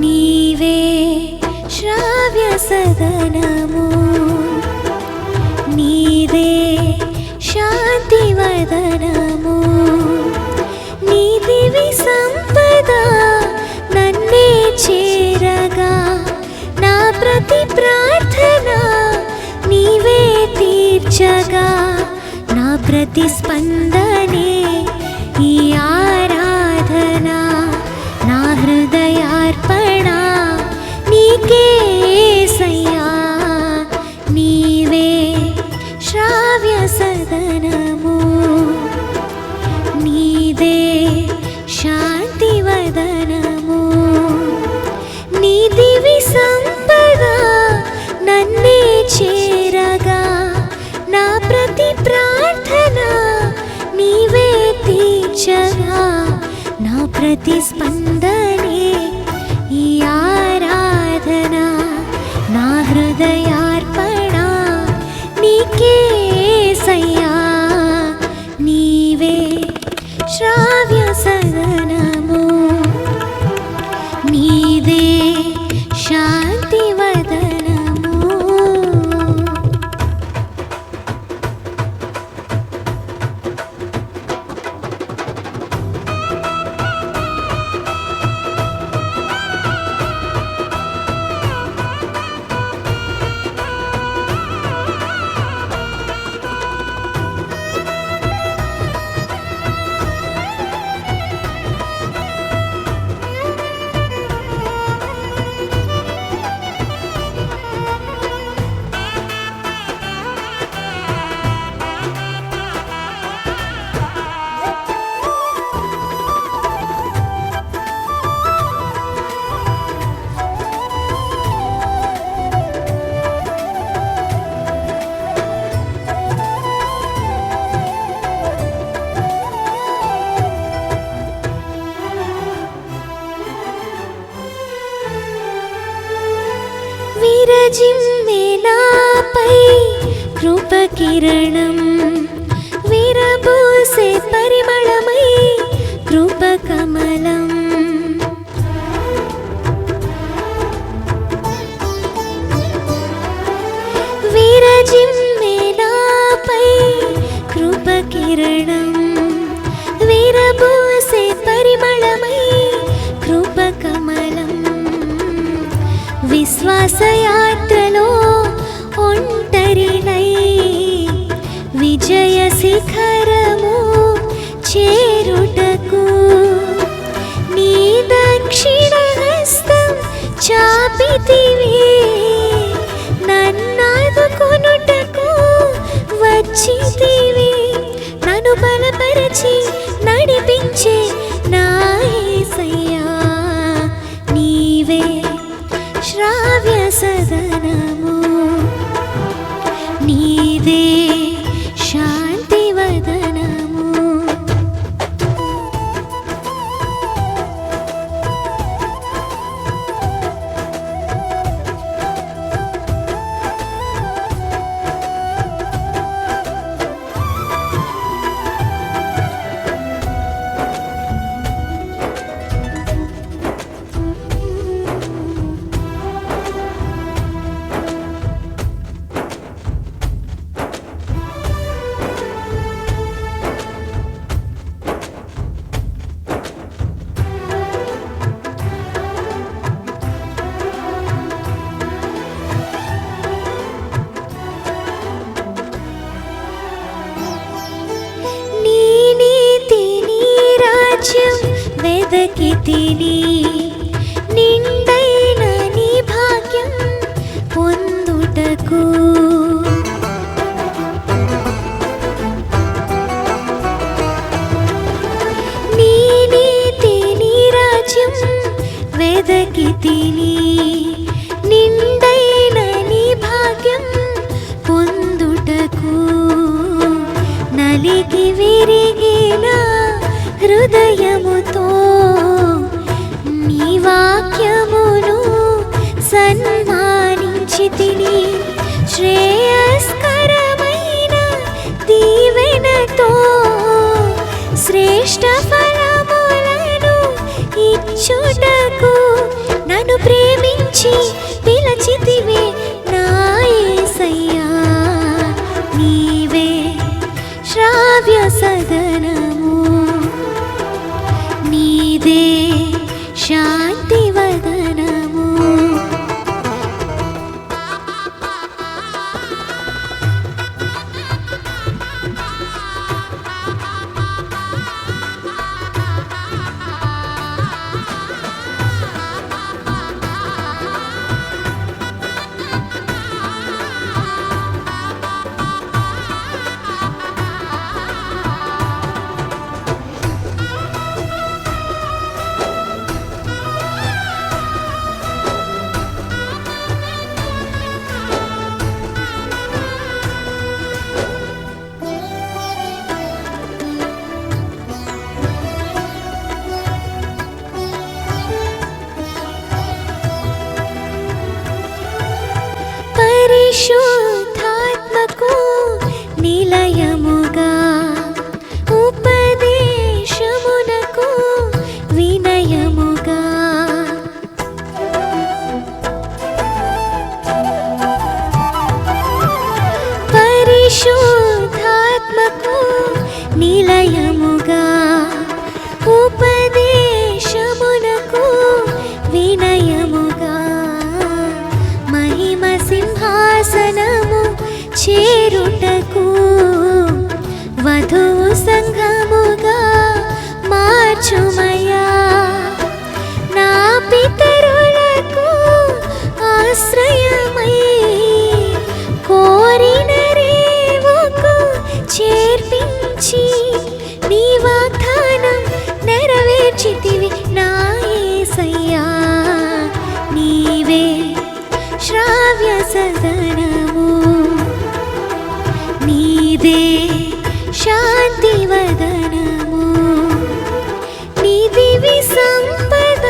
నీవే శ్రావ్య సదనము. నీదే శాంతి వదనము. నీ సంపద నన్నే చేరగా. నా ప్రతి ప్రార్థన నీవే తీర్చగా. నా ప్రతి స్పందనే ఈ ఆరాధన. నా హృదయార్పణ నా విరజిమ్మే నాపై కృపకిరణం విరబూసే పరిమళమై కృపకమలం 地狱 వెదకి నిండైన నీ భాగ్యం పొందుటకు. నీ నీతి నీ రాజ్యం వెదకి తిని నిండైన నీ భాగ్యం పొందుటకు. నలిగి విరిగిన హృదయముతో శ్రేయస్కరమైన దీవెనతో శ్రేష్ట ఫలములను ఇచ్చుటకు నన్ను ప్రేమించి పిలచితివే నాయసయ్యా. నీవే శ్రావ్య సదనా amor. నీదే శాంతి వదనము. నీదివి సంపద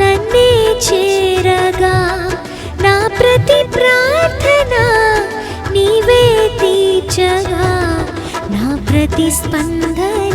నన్నే చేరగా నా ప్రతి ప్రార్థన నీవే తీర్చగా నా ప్రతి స్పందన